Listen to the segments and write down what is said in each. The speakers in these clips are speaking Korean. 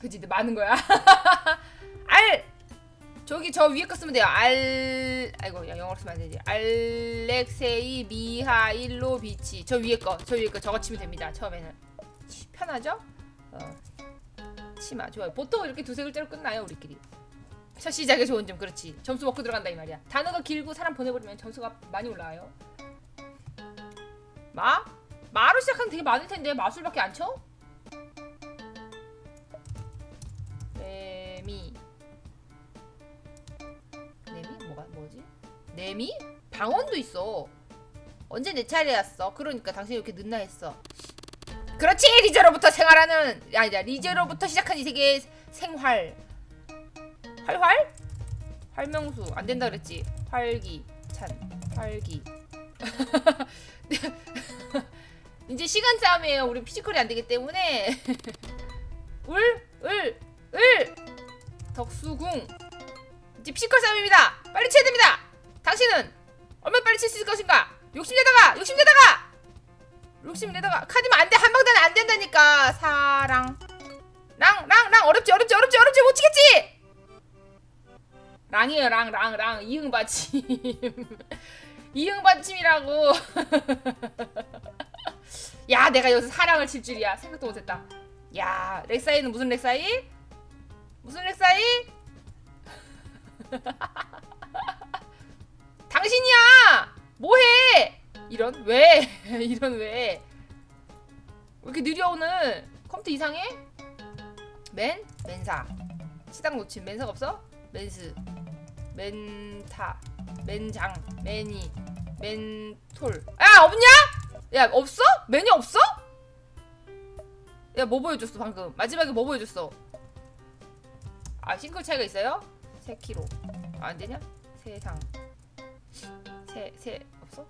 그지 많은 거야. 알 저기 저 위에 거 쓰면 돼요. 알 아이고 야 영어로 쓰면 안 되지. 알렉세이 미하일로비치 저 위에 거 저 위에 거 저거 치면 됩니다. 처음에는 치, 편하죠? 어. 치마 좋아요. 보통 이렇게 두세 글자로 끝나요 우리끼리. 첫 시작에 좋은 점 그렇지. 점수 먹고 들어간다 이 말이야. 단어가 길고 사람 보내버리면 점수가 많이 올라와요. 마? 마로 시작하면 되게 많을 텐데 마술밖에 안 쳐? 레미? 방언도 있어. 언제 내 차례였어? 그러니까 당신이 이렇게 늦나 했어. 그렇지 리제로부터 생활하는. 아니다 리제로부터 시작한 이 세계의 생활. 활활? 활명수. 안 된다 그랬지? 활기 찬 활기. 이제 시간 싸움이에요. 우리 피지컬이 안 되기 때문에. 울 을 을. 덕수궁. 이제 피지컬 싸움입니다. 빨리 쳐야 됩니다 당신은 얼마나 빨리 칠 수 있을 것인가? 욕심내다가 욕심내다가! 욕심내다가! 카드면 안돼 한방단에 안 된다니까 사랑. 랑 랑 랑! 어렵지 어렵지 어렵지 어렵지! 못 치겠지! 랑이에요 랑 랑 랑. 이응 받침. 이응 받침이라고. 야 내가 여기서 사랑을 칠 줄이야. 생각도 못했다. 야 렉사이는 무슨 렉사이? 무슨 렉사이 이런 왜 이런 왜? 왜 이렇게 느려 오늘? 컴퓨터 이상해? 맨 맨사 시당 놓친 맨사가 없어? 맨스 맨타 맨장 매니 맨톨 야 없냐? 야 없어? 매니 없어? 야 뭐 보여줬어 방금 마지막에 뭐 보여줬어? 아 싱글 차이가 있어요? 3kg 아, 안 되냐? 세상 세 세 없어?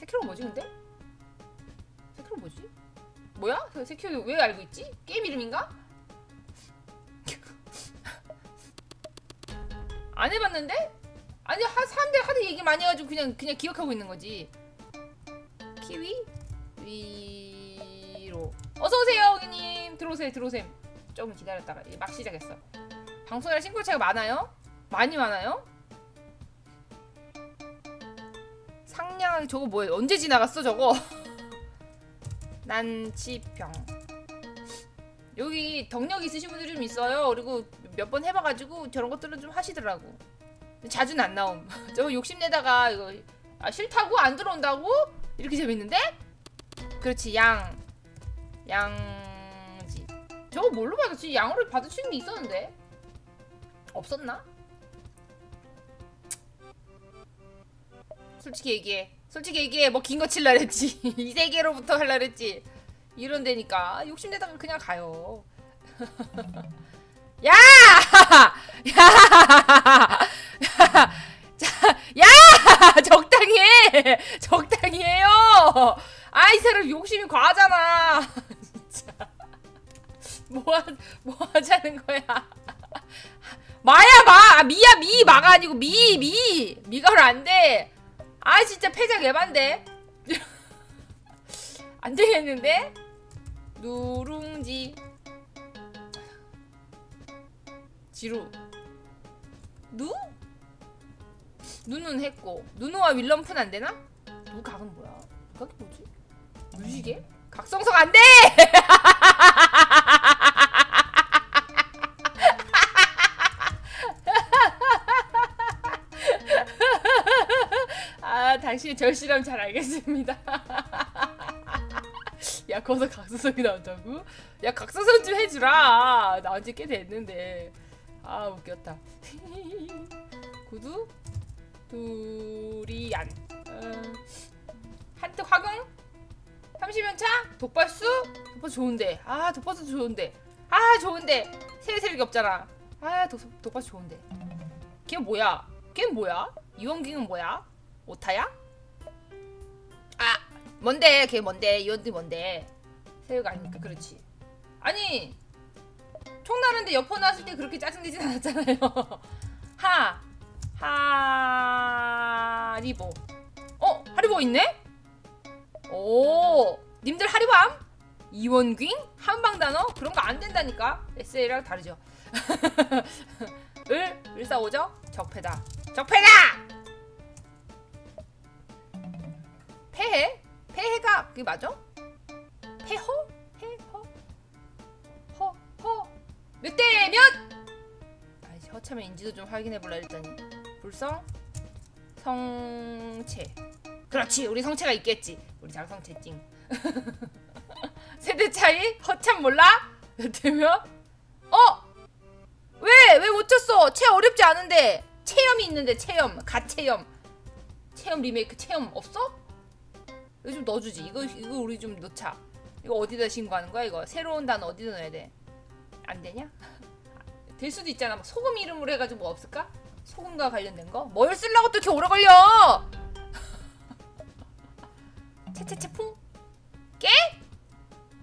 3kg 뭐지 근데? 3kg 뭐지? 뭐야? 3kg 왜 알고 있지? 게임 이름인가? 안 해봤는데? 아니 하, 사람들 하도 얘기 많이 해가지고 그냥 그냥 기억하고 있는 거지 키위 위로 어서 오세요 고객님 들어오세요 들어오세요 조금 기다렸다가 막 시작했어 방송이랑 싱글차가 많아요? 많이 많아요? 상냥하게 저거 뭐예요? 언제 지나갔어 저거? 난치병 여기 덕력 있으신 분들이 좀 있어요. 그리고 몇 번 해봐가지고 저런 것들은 좀 하시더라고. 자주는 안 나옴. 저거 욕심내다가 이거 아, 싫다고 안 들어온다고 이렇게 재밌는데? 그렇지 양 양지. 저거 뭘로 받았지? 양으로 받으시는 게 있었는데 없었나? 솔직히 얘기해. 솔직히 얘기해. 뭐 긴 거 칠라 그랬지. 이 세계로부터 할라 그랬지. 이런 데니까 욕심내다가 그냥 가요. 야! 야! 자, 야! 적당히 해! 적당히 해요! 아, 이 사람 욕심이 과하잖아. 진짜. 뭐, 하, 뭐 하자는 거야. 마야, 마! 아, 미야, 미! 마가 아니고 미! 미! 미가로 안 돼! 아, 진짜 패작 에반데? 안 되겠는데? 누룽지 지루 누? 누는 했고 누누와 윌럼푼 안 되나? 누 각은 뭐야? 누 각이 뭐지? 무지개? 각성석 안 돼! 당신의 절실함 잘 알겠습니다. 야 거기서 각성석이 나온다고? 야 각성석 좀 해주라. 나온 지꽤 됐는데. 아 웃겼다. 구두? 두리안. 어, 한특 화경 30연차? 독발수? 독발수 좋은데. 아 독발수 좋은데. 아 좋은데. 세세력이 없잖아. 아 독, 독발수 좋은데. 걔 뭐야? 걔 뭐야? 이원경은 뭐야? 오타야 아 뭔데 걔 뭔데 이원들 뭔데 새우가 아니니까 그렇지 아니 총 나는데 여포 나왔을 때 그렇게 짜증내진 않았잖아요 하 하리보 어 하리보 있네 오 님들 하리밤 이원균? 한방 단어? 그런 거 안 된다니까. 에세이랑 다르죠. 을 을사오죠? 적폐다. 적폐다! 폐해? 폐해가 그게 맞아? 폐허? 폐허? 허? 허? 몇 대 몇? 아이씨 허참의 인지도 좀 확인해 볼라 했더니 불성 성체 그렇지 우리 성체가 있겠지 우리 장성체 찡 세대 차이 허참 몰라? 몇 대면? 어? 왜? 왜 못 쳤어? 채 어렵지 않은데 체험이 있는데 체험 가체험 체험 리메이크 체험 없어? 이거 좀 넣어주지 이거 이거 우리 좀 넣자 이거 어디다 신고하는 거야 이거 새로운 단어 어디다 넣어야 돼? 안 되냐? 될 수도 있잖아 막 소금 이름으로 해가지고 뭐 없을까? 소금과 관련된 거? 뭘 쓰려고 또 이렇게 오래 걸려? 채채채풍 깨?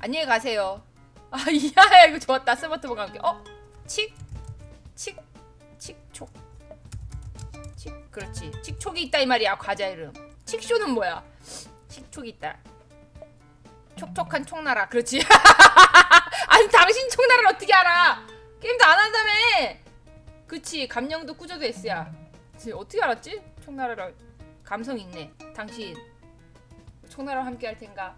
안녕히 가세요 아 이야 이거 좋았다 스마트폰과 함께 어? 칙? 칙? 칙촉 칙 그렇지 칙촉이 있다 이 말이야 과자 이름 칙쇼는 뭐야 있다. 촉촉한 총나라. 그렇지. 아니 당신 총나라를 어떻게 알아? 게임도 안 한다며. 그치 감령도 꾸져도 S야. 그치, 어떻게 알았지? 총나라를 감성 있네. 당신. 총나라와 함께 할 텐가?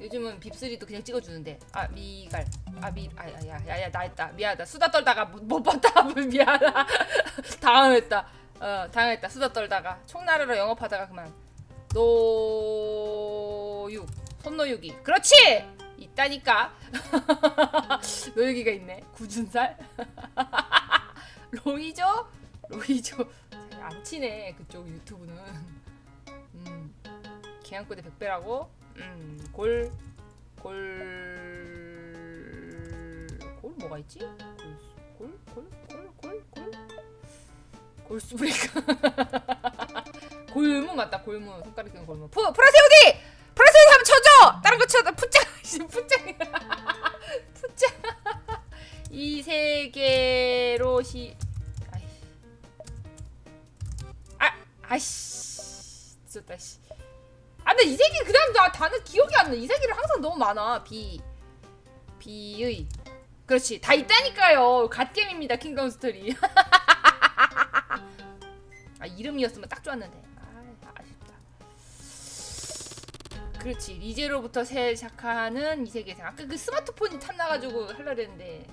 요즘은 빕스리도 그냥 찍어주는데. 아 미갈. 아미 아야야 야야 나 했다. 미안하다. 수다 떨다가 못, 못 봤다. 미안하다. 당황했다. 어 당황했다. 수다 떨다가. 총나라로 영업하다가 그만 노육 손노육이 그렇지! 있다니까. 노육이가 있네. 구준살? 로이죠 로이죠 안 치네 그쪽 유튜브는. 음. 계양꾼의 백배라고? 음골 골 골 뭐가 있지? 골 골 골 골 골 골? 골수 브레이크 골문 맞다 골문 손가락 끼는 골문 푸 프라세우디 프라세우디 한번 쳐줘 다른 거 쳐다 푸짱 푸짱 푸짱 이 세계로 시 아이 아 아씨 늦었다 씨. 아, 근데 이 세계 그다음 나 단어 기억이 안 나. 이 세계는 항상 너무 많아. 비 비의 그렇지 다 있다니까요. 갓겜입니다. 킹덤 스토리. 아 이름이었으면 딱 좋았는데. 그렇지 리제로부터 새 시작하는 이 세계생. 아까 그 스마트폰이 탐나가지고 하려 했는데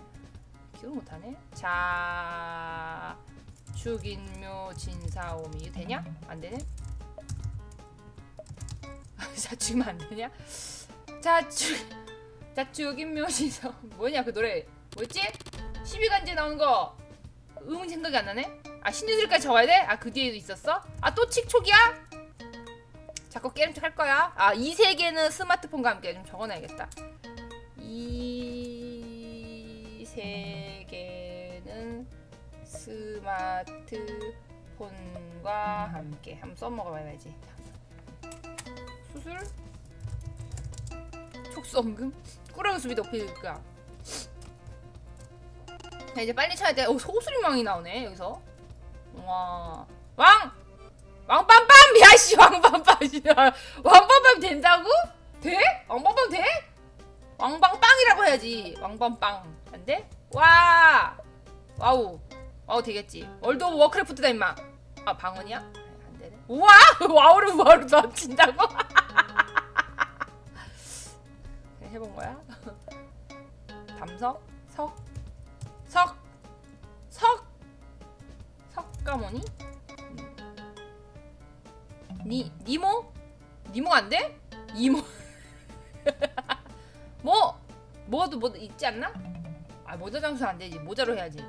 기억 못하네. 자 죽인묘 진사오미 되냐? 안 되네. 자축이면 안 되냐? 자축 자축인 묘시서 뭐냐 그 노래 뭐였지? 12간지에 나오는 거음 생각이 안 나네? 아 신유술까지 적어야 돼? 아 그 뒤에도 있었어? 아 또 칙촉이야? 자꾸 게임 할 거야? 아 이 세계는 스마트폰과 함께 좀 적어놔야겠다 이 세계는 스마트폰과 함께 한번 써먹어봐야지 수술 촉수엉금 꾸러기 수비 높이니까 자 이제 빨리 쳐야 돼. 오 소수리망이 나오네 여기서. 와 왕! 왕빰빰! 야씨 왕빰빰 씨. 왕빰빰 된다고? 돼? 왕빰빰 돼? 왕방빵이라고 해야지. 왕빰빵 안 돼? 와 와우 와우 되겠지. 월드 오브 워크래프트다 임마. 아 방언이야? 안 되네. 우와 와우를 와우를? 그냥 해본 거야. 담석 석 석! 석! 석가모니? 음. 니, 니모? 니모 안 돼? 이모? 뭐? 뭐도 뭐 있지 않나? 아 모자 장수 안 되지 모자로 해야지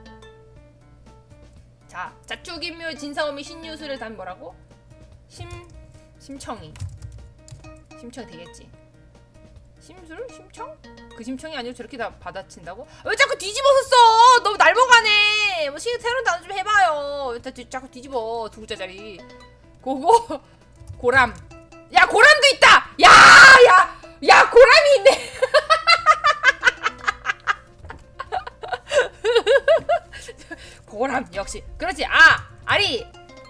자 자축인묘 진사오미 신유술을 단 뭐라고? 심 심청이 심청 되겠지 심술? 심청? 그 심청이 아니고 저렇게 다 받아친다고? 왜 자꾸 뒤집어서 써? 너무 날먹하네. 뭐 시, 새로운 단어 좀 해봐요. 왜 자꾸 뒤집어 두 글자짜리. 고고 고람. 야 고람도 있다. 야 야, 야 고람이 있네. 고람 역시 그렇지. 아 아리.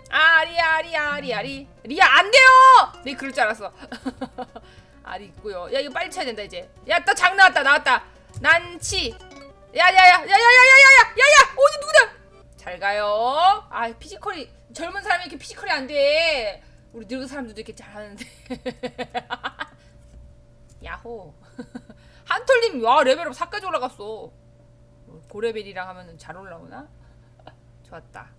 아리 아리 아리 아리 리아 안 돼요. 네 그럴 줄 알았어. 알이 있고요. 야 이거 빨리 쳐야 된다 이제. 야또 장 나왔다 나왔다. 난치. 야야야야야야야야야야야 어디 누구냐? 잘 가요. 아 피지컬이 젊은 사람이 이렇게 피지컬이 안 돼. 우리 늙은 사람들도 이렇게 잘하는데. 야호. 한톨님 와 레벨업 4까지 올라갔어. 고레벨이랑 하면은 잘 올라오나? 좋았다.